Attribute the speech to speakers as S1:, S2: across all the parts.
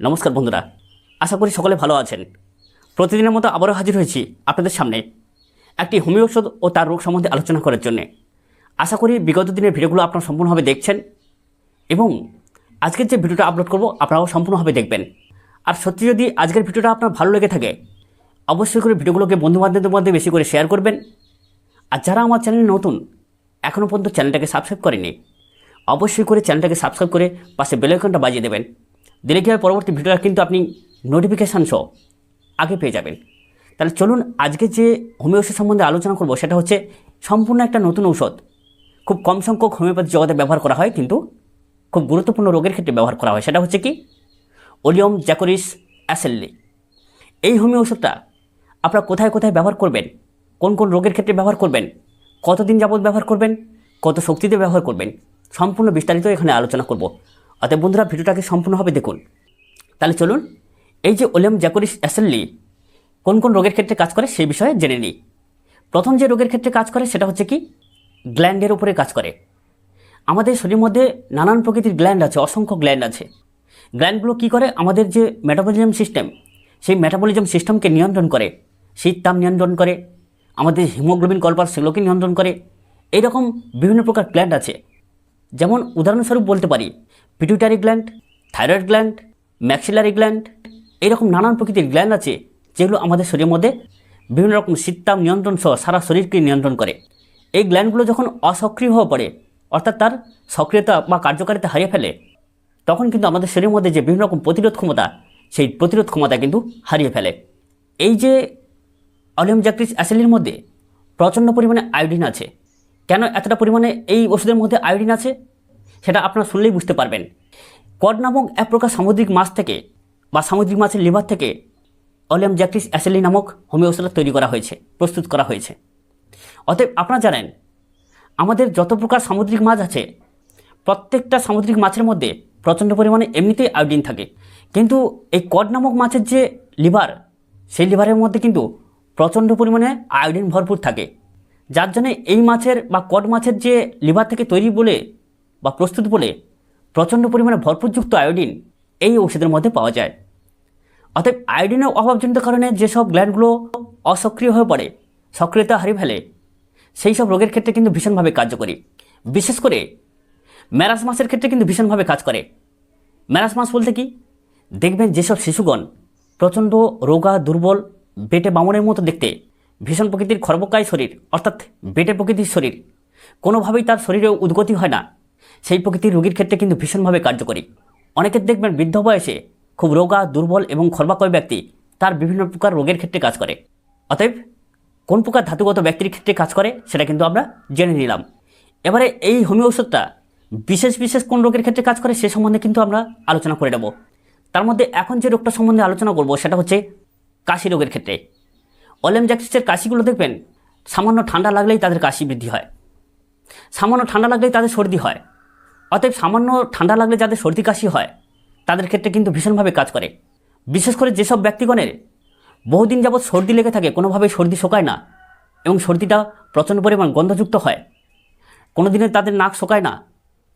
S1: নমস্কার বন্ধুরা, আশা করি সকলে ভালো আছেন। প্রতিদিনের মতো আবারও হাজির হয়েছি আপনাদের সামনে একটি হোমিও ওষুধ ও তার রোগ সম্বন্ধে আলোচনা করার জন্যে। আশা করি বিগত দিনের ভিডিওগুলো আপনারা সম্পূর্ণভাবে দেখছেন এবং আজকের যে ভিডিওটা আপলোড করব আপনারাও সম্পূর্ণভাবে দেখবেন। আর সত্যি যদি আজকের ভিডিওটা আপনার ভালো লেগে থাকে, অবশ্যই করে ভিডিওগুলোকে বন্ধুবান্ধবদের মধ্যে বেশি করে শেয়ার করবেন। আর যারা আমার চ্যানেলে নতুন এখনও পর্যন্ত চ্যানেলটাকে সাবস্ক্রাইব করেনি অবশ্যই করে চ্যানেলটাকে সাবস্ক্রাইব করে পাশে বেলাইকনটা বাজিয়ে দেবেন। দিলে কী হয়? পরবর্তী ভিডিওটা কিন্তু আপনি নোটিফিকেশান সহ আগে পেয়ে যাবেন। তাহলে চলুন আজকে যে হোমিও সম্বন্ধে আলোচনা করব, সেটা হচ্ছে সম্পূর্ণ একটা নতুন ঔষধ। খুব কম সংখ্যক হোমিওপ্যাথি জগতে ব্যবহার করা হয়, কিন্তু খুব গুরুত্বপূর্ণ রোগের ক্ষেত্রে ব্যবহার করা হয়। সেটা হচ্ছে কি? ওলিয়ম জ্যাকোরিস অ্যাসেল্লি এই হোমিও ওষুধটা আপনারা কোথায় কোথায় ব্যবহার করবেন? কোন কোন রোগের ক্ষেত্রে ব্যবহার করবেন? কতদিন যাবত ব্যবহার করবেন? কত শক্তিতে ব্যবহার করবেন? সম্পূর্ণ বিস্তারিত এখানে আলোচনা করব। অতএব বন্ধুরা, ভিডিওটাকে সম্পূর্ণভাবে দেখুন। তাহলে চলুন, এই যে ওলিয়াম জ্যাকোরিস অ্যাসেল্লি কোন কোন রোগের ক্ষেত্রে কাজ করে সেই বিষয়ে জেনে নিই। প্রথম যে রোগের ক্ষেত্রে কাজ করে সেটা হচ্ছে কি? গ্ল্যান্ডের উপরে কাজ করে। আমাদের শরীরের মধ্যে নানান প্রকৃতির গ্ল্যান্ড আছে, অসংখ্য গ্ল্যান্ড আছে। গ্ল্যান্ডগুলো কী করে? আমাদের যে মেটাবলিজম সিস্টেম, সেই মেটাবলিজম সিস্টেমকে নিয়ন্ত্রণ করে, শীত তাপ নিয়ন্ত্রণ করে, আমাদের হিমোগ্লোবিন কলপার সেগুলোকে নিয়ন্ত্রণ করে, এইরকম বিভিন্ন প্রকার গ্ল্যান্ড আছে। যেমন উদাহরণস্বরূপ বলতে পারি pituitary gland thyroid gland maxillary gland এরকম নানান প্রকৃতির গ্ল্যান্ড আছে যেগুলো আমাদের শরীরের মধ্যে বিভিন্ন রকম শীততাপ নিয়ন্ত্রণ সহ সারা শরীরকে নিয়ন্ত্রণ করে। এই গ্ল্যান্ডগুলো যখন অসক্রিয় হয়ে পড়ে, অর্থাৎ তার সক্রিয়তা বা কার্যকারিতা হারিয়ে ফেলে, তখন কিন্তু আমাদের শরীরের মধ্যে যে বিভিন্ন রকম প্রতিরোধ ক্ষমতা, সেই প্রতিরোধ ক্ষমতা কিন্তু হারিয়ে ফেলে। এই যে অলিয়াম জ্যাক্রিস অ্যাসেলির মধ্যে প্রচণ্ড পরিমাণে আয়োডিন আছে কেন এতটা পরিমাণে এই ওষুধের মধ্যে আয়োডিন আছে? সেটা আপনারা শুনলেই বুঝতে পারবেন। কড নামক এক প্রকার সামুদ্রিক মাছ থেকে বা সামুদ্রিক মাছের লিভার থেকে অলিয়াম জ্যাকটিস অ্যাসেলি নামক হোমিও ওষুধটা তৈরি করা হয়েছে, প্রস্তুত করা হয়েছে। অতএব আপনারা জানেন, আমাদের যত প্রকার সামুদ্রিক মাছ আছে, প্রত্যেকটা সামুদ্রিক মাছের মধ্যে প্রচণ্ড পরিমাণে এমনিতেই আয়োডিন থাকে। কিন্তু এই কড নামক মাছের যে লিভার, সেই লিভারের মধ্যে কিন্তু প্রচণ্ড পরিমাণে আয়োডিন ভরপুর থাকে। যার জন্য এই মাছের বা কট মাছের যে লিভার থেকে তৈরি বলে বা প্রস্তুত বলে প্রচণ্ড পরিমাণে ভরপুরযুক্ত আয়োডিন এই ওষুধের মধ্যে পাওয়া যায়। অতএব আয়োডিনের অভাবজনিত কারণে যেসব গ্ল্যান্ডগুলো অসক্রিয় হয়ে পড়ে, সক্রিয়তা হারিয়ে ফেলে, সেই সব রোগের ক্ষেত্রে কিন্তু ভীষণভাবে কার্যকরী। বিশেষ করে ম্যারাস মাসের ক্ষেত্রে কিন্তু ভীষণভাবে কাজ করে। ম্যারাস মাস বলতে কি? দেখবেন যেসব শিশুগণ প্রচণ্ড রোগা, দুর্বল, বেটে বামনের মতো দেখতে ভীষণ প্রকৃতির খর্বকায় শরীর, অর্থাৎ বেটে প্রকৃতির শরীর। কোনোভাবেই তার শরীরে উদ্গতি হয় না। সেই প্রকৃতির রোগীর ক্ষেত্রে কিন্তু ভীষণভাবে কার্যকরী। অনেকের দেখবেন বৃদ্ধ বয়সে খুব রোগা, দুর্বল এবং খর্বাকয় ব্যক্তি তার বিভিন্ন প্রকার রোগের ক্ষেত্রে কাজ করে। অতএব, কোন প্রকার ধাতুগত ব্যক্তির ক্ষেত্রে কাজ করে, সেটা কিন্তু আমরা জেনে নিলাম। এবারে এই হোমিও ওষুধটা বিশেষ বিশেষ কোন রোগের ক্ষেত্রে কাজ করে, সে সম্বন্ধে কিন্তু আমরা আলোচনা করে নেব। তার মধ্যে এখন যে রোগটা সম্বন্ধে আলোচনা করব, সেটা হচ্ছে কাশি রোগের ক্ষেত্রে। অলেম জ্যাক্সিসের কাশিগুলো দেখবেন, সামান্য ঠান্ডা লাগলেই তাদের কাশি বৃদ্ধি হয়। সামান্য ঠান্ডা লাগলেই তাদের সর্দি হয়। অতএব সামান্য ঠান্ডা লাগলে যাদের সর্দি কাশি হয়, তাদের ক্ষেত্রে কিন্তু ভীষণভাবে কাজ করে। বিশেষ করে যেসব ব্যক্তিগণের বহুদিন যাবৎ সর্দি লেগে থাকে, কোনোভাবেই সর্দি শোকায় না এবং সর্দিটা প্রচণ্ড পরিমাণ গন্ধযুক্ত হয় কোনো দিনে তাদের নাক শোকায় না,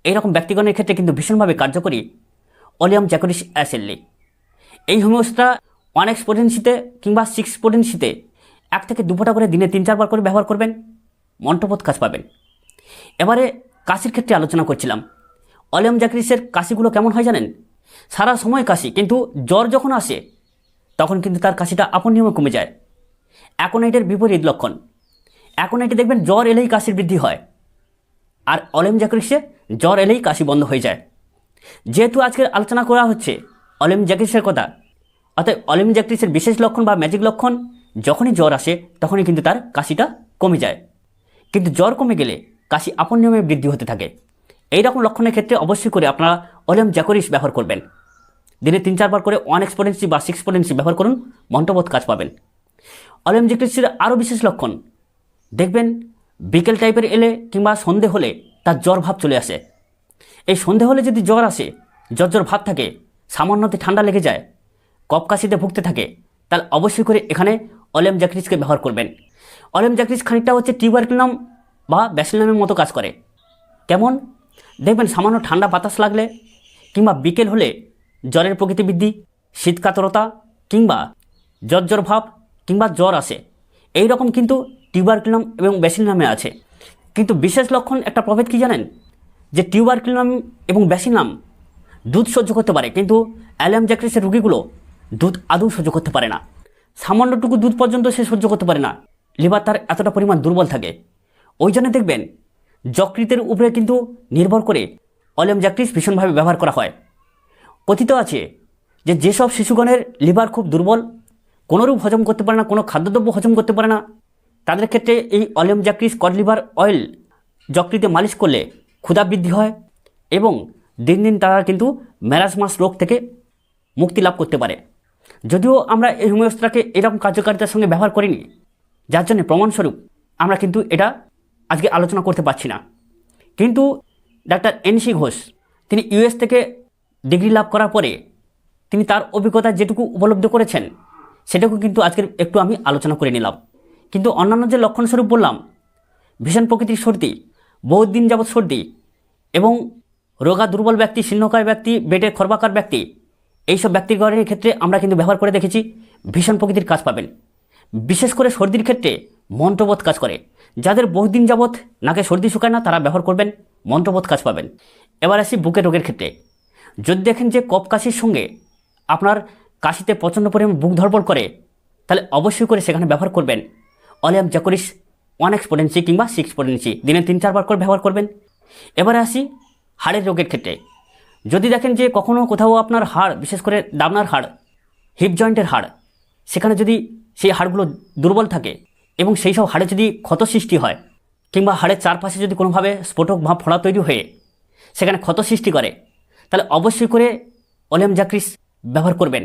S1: এইরকম ব্যক্তিগণের ক্ষেত্রে কিন্তু ভীষণভাবে কার্যকরী অলিয়াম জ্যাকোরিস অ্যাসেল্লি। এই হোমিওসটা ওয়ান এক্স পোটেন্সিতে কিংবা সিক্স পোটেন্সিতে এক থেকে দু ফোঁটা করে দিনে তিন চারবার করে ব্যবহার করবেন মন্টপথ কাজ পাবেন। এবারে কাশির ক্ষেত্রে আলোচনা করছিলাম। অলিয়াম জ্যাকরিসের কাশিগুলো কেমন হয় জানেন? সারা সময় কাশি, কিন্তু জ্বর যখন আসে, তখন কিন্তু তার কাশিটা আপন নিয়মে কমে যায়। অ্যাকোনাইটের বিপরীত লক্ষণ। অ্যাকোনাইটে দেখবেন জ্বর এলেই কাশির বৃদ্ধি হয়, আর অলেম জ্যাকরিসে জ্বর এলেই কাশি বন্ধ হয়ে যায়। যেহেতু আজকের আলোচনা করা হচ্ছে অলেম জ্যাকরিসের কথা অর্থাৎ অলেম জ্যাকরিসের বিশেষ লক্ষণ বা ম্যাজিক লক্ষণ যখনই জ্বর আসে, তখনই কিন্তু তার কাশিটা কমে যায়। কিন্তু জ্বর কমে গেলে কাশি আপন নিয়মে বৃদ্ধি হতে থাকে। এই রকম লক্ষণের ক্ষেত্রে অবশ্যই করে আপনারা অলেম জ্যাকরিস ব্যবহার করবেন। দিনে তিন চারবার করে ওয়ান এক্সপোরেন্সি বা সিক্স পোটেন্সি ব্যবহার করুন মন্টবোধ কাজ পাবেন। অলেম জ্যাকরিসের আরও বিশেষ লক্ষণ, দেখবেন বিকেল টাইপের এলে কিংবা সন্ধে হলে তার জ্বর ভাব চলে আসে। এই সন্ধে হলে যদি জ্বর আসে, জ্বর জ্বর ভাব থাকে, সামান্যতে ঠান্ডা লেগে যায় কপ কাশিতে ভুগতে থাকে, তাহলে অবশ্যই করে এখানে অলেম জ্যাকরিসকে ব্যবহার করবেন। অলেম জ্যাকরিস খানিকটা হচ্ছে টিউবারকুলাম বা ব্যাসিলামের মতো কাজ করে। কেমন? দেখবেন সামান্য ঠান্ডা বাতাস লাগলে কিংবা বিকেল হলে জ্বরের প্রকৃতি বৃদ্ধি, শীতকাতরতা কিংবা জ্বর ভাব কিংবা জ্বর আসে। এই রকম কিন্তু টিউবারক্লিনাম এবং ব্যাসিলামে আছে। কিন্তু বিশেষ লক্ষণ একটা প্রভেদ কি জানেন? যে টিউবারক্লিনাম এবং ব্যাসিলাম দুধ সহ্য করতে পারে, কিন্তু অ্যালাম জ্যাক্রিসের রুগীগুলো দুধ আদৌ সহ্য করতে পারে না। সামান্যটুকু দুধ পর্যন্ত সে সহ্য করতে পারে না। লিভার তার এতটা পরিমাণ দুর্বল থাকে। ওই জন্য দেখবেন, যকৃতের উপরে কিন্তু নির্ভর করে অলেম জ্যাক্রিস ভীষণভাবে ব্যবহার করা হয়। কথিত আছে যে যেসব শিশুগণের লিভার খুব দুর্বল, কোনোরূপ হজম করতে পারে না, কোনো খাদ্যদ্রব্য হজম করতে পারে না, তাদের ক্ষেত্রে এই অলেম জাক্রিস কড লিভার অয়েল যকৃতে মালিশ করলে ক্ষুধা বৃদ্ধি হয় এবং দিন দিন তারা কিন্তু ম্যারাসমাস রোগ থেকে মুক্তি লাভ করতে পারে। যদিও আমরা এই হোমিওস্ট্রাকে এরকম কার্যকারিতার সঙ্গে ব্যবহার করিনি, যার জন্য প্রমাণস্বরূপ আমরা কিন্তু এটা আজকে আলোচনা করতে পারছি না। কিন্তু ডাক্তার এনসি ঘোষ, তিনি ইউএস থেকে ডিগ্রি লাভ করার পরে তিনি তার অভিজ্ঞতা যেটুকু উপলব্ধ করেছেন, সেটুকু কিন্তু আজকের একটু আমি আলোচনা করে নিলাম। কিন্তু অন্যান্য যে লক্ষণস্বরূপ বললাম, ভীষণ প্রকৃতির সর্দি, বহুত দিন যাবৎ সর্দি এবং রোগা দুর্বল ব্যক্তি, শীর্ণকায় ব্যক্তি, বেটে খর্বাকার ব্যক্তি এইসব ব্যক্তিগণের ক্ষেত্রে আমরা কিন্তু ব্যবহার করে দেখেছি ভীষণ প্রকৃতির কাজ পাবেন। বিশেষ করে সর্দির ক্ষেত্রে মন্ত্রবোধ কাজ করে। যাদের বহুদিন যাবৎ নাকে সর্দি শুকায় না, তারা ব্যবহার করবেন, মন্ত্রবোধ কাজ পাবেন। এবার আসি বুকে রোগের ক্ষেত্রে। যদি দেখেন যে কপ কাশির সঙ্গে আপনার কাশিতে প্রচণ্ড পরিমাণ বুক ধরপড় করে, তাহলে অবশ্যই করে সেখানে ব্যবহার করবেন। অলিয়াম জ্যাকোরিস ওয়ান এক্সপোডেন্সি কিংবা সিক্স পোডেন্সি দিনে তিন চারবার করে ব্যবহার করবেন। এবারে আসি হাড়ের রোগের ক্ষেত্রে। যদি দেখেন যে কখনও কোথাও আপনার হাড়, বিশেষ করে দাবনার হাড় হিপ জয়েন্টের হাড়, সেখানে যদি সেই হাড়গুলো দুর্বল থাকে এবং সেই সব হাড়ে যদি ক্ষত সৃষ্টি হয় কিংবা হাড়ের চারপাশে যদি কোনোভাবে স্ফোটক বা ফোড়া তৈরি হয়ে সেখানে ক্ষত সৃষ্টি করে, তাহলে অবশ্যই করে অলিয়াম জাক্রিস ব্যবহার করবেন।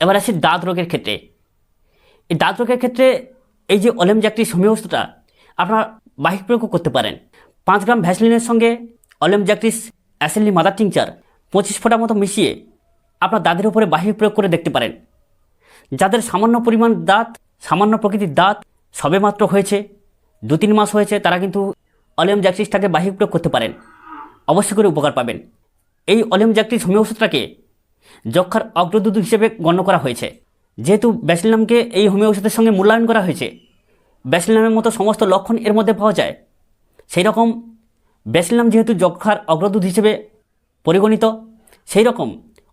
S1: এবার আসি দাঁত রোগের ক্ষেত্রে। এই দাঁত রোগের ক্ষেত্রে এই যে অলেম জাক্রিস হোমিও ওষুধটা আপনার বাহিক প্রয়োগও করতে পারেন। পাঁচ গ্রাম ভ্যাসলিনের সঙ্গে অলেম জাক্রিস অ্যাসেলি মাদার টিংচার পঁচিশ ফোঁটা মতো মিশিয়ে আপনার দাঁতের উপরে বাহির প্রয়োগ করে দেখতে পারেন। যাদের সামান্য পরিমাণ দাঁত, সামান্য প্রকৃতির দাঁত সবেমাত্র হয়েছে, দু তিন মাস হয়েছে, তারা কিন্তু অলিয়াম জ্যাক্সিসটাকে বাহিক প্রয়োগ করতে পারেন। অবশ্যই করে উপকার পাবেন। এই অলিয়াম জ্যাক্সিস হোমিও ওষুধটাকে যক্ষার অগ্রদূত হিসেবে গণ্য করা হয়েছে। যেহেতু ব্যাসিলামকে এই হোমিও ওষুধের সঙ্গে মূল্যায়ন করা হয়েছে ব্যাসিলামের মতো সমস্ত লক্ষণ এর মধ্যে পাওয়া যায়। সেই রকম ব্যাসিলাম যেহেতু যক্ষার অগ্রদূত হিসেবে পরিগণিত। সেই রকম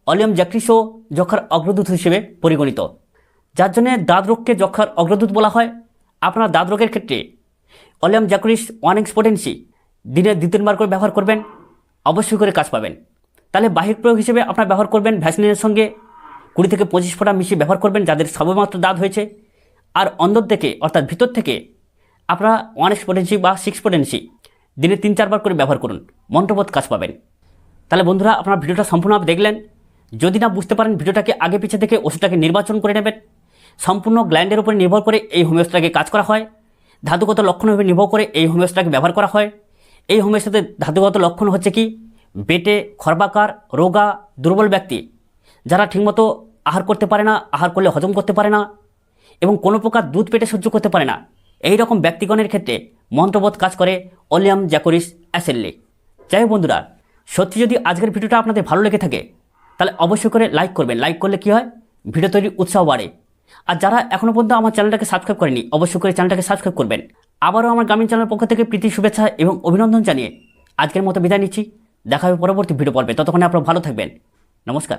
S1: অলিয়াম জ্যাক্রিসও যক্ষার অগ্রদূত হিসেবে পরিগণিত। যার জন্যে দাঁত রোগকে যক্ষার অগ্রদূত বলা হয়। আপনার দাঁত রোগের ক্ষেত্রে অলিয়াম জ্যাক্রিস ওয়ান এক্সপোটেন্সি দিনে দু তিনবার করে ব্যবহার করবেন, অবশ্যই করে কাজ পাবেন। তাহলে বাহির প্রয়োগ হিসেবে আপনার ব্যবহার করবেন ভ্যাসলিনের সঙ্গে। কুড়ি থেকে পঁচিশ ফোঁটা মিশিয়ে ব্যবহার করবেন যাদের সবেমাত্র দাঁত হয়েছে। আর অন্দর থেকে, অর্থাৎ ভিতর থেকে আপনারা ওয়ান এক্সপোটেন্সি বা সিক্স পোটেন্সি দিনে তিন চারবার করে ব্যবহার করুন। মন্ত্রবোধ কাজ পাবেন। তাহলে বন্ধুরা, আপনারা ভিডিওটা সম্পূর্ণভাবে দেখলেন। যদি না বুঝতে পারেন ভিডিওটাকে আগে পিছে থেকে ওষুধটাকে নির্বাচন করে নেবেন, সম্পূর্ণ গ্ল্যান্ডের উপরে নির্ভর করে এই হোমিওস্টাকে কাজ করা হয়, ধাতুগত লক্ষণের উপর নির্ভর করে এই হোমিওস্টাকে ব্যবহার করা হয়। এই হোমিওস্টাতে ধাতুগত লক্ষণ হচ্ছে কি? বেটে, খর্বাকার, রোগা, দুর্বল ব্যক্তি, যারা ঠিকমতো আহার করতে পারে না, আহার করলে হজম করতে পারে না এবং কোনো প্রকার দুধ পেটে সহ্য করতে পারে না। এই রকম ব্যক্তিগণের ক্ষেত্রে মন্ত্রবোধ কাজ করে অলিয়াম জ্যাকোরিস অ্যাসেল্লি যাই বন্ধুরা সত্যি যদি আজকের ভিডিওটা আপনাদের ভালো লেগে থাকে, তাহলে অবশ্যই করে লাইক করবেন। লাইক করলে কি হয়? ভিডিও তৈরির উৎসাহ বাড়ে। আর যারা এখনও পর্যন্ত আমার চ্যানেলটাকে সাবস্ক্রাইব করেনি, অবশ্যই করে চ্যানেলটাকে সাবস্ক্রাইব করবেন। আবারও আমার গ্রামীণ চ্যানেলের পক্ষ থেকে প্রীতি, শুভেচ্ছা এবং অভিনন্দন জানিয়ে আজকের মতো বিদায় নিচ্ছি। দেখা হবে পরবর্তী ভিডিও পর্বে। ততক্ষণে আপনারা ভালো থাকবেন। নমস্কার।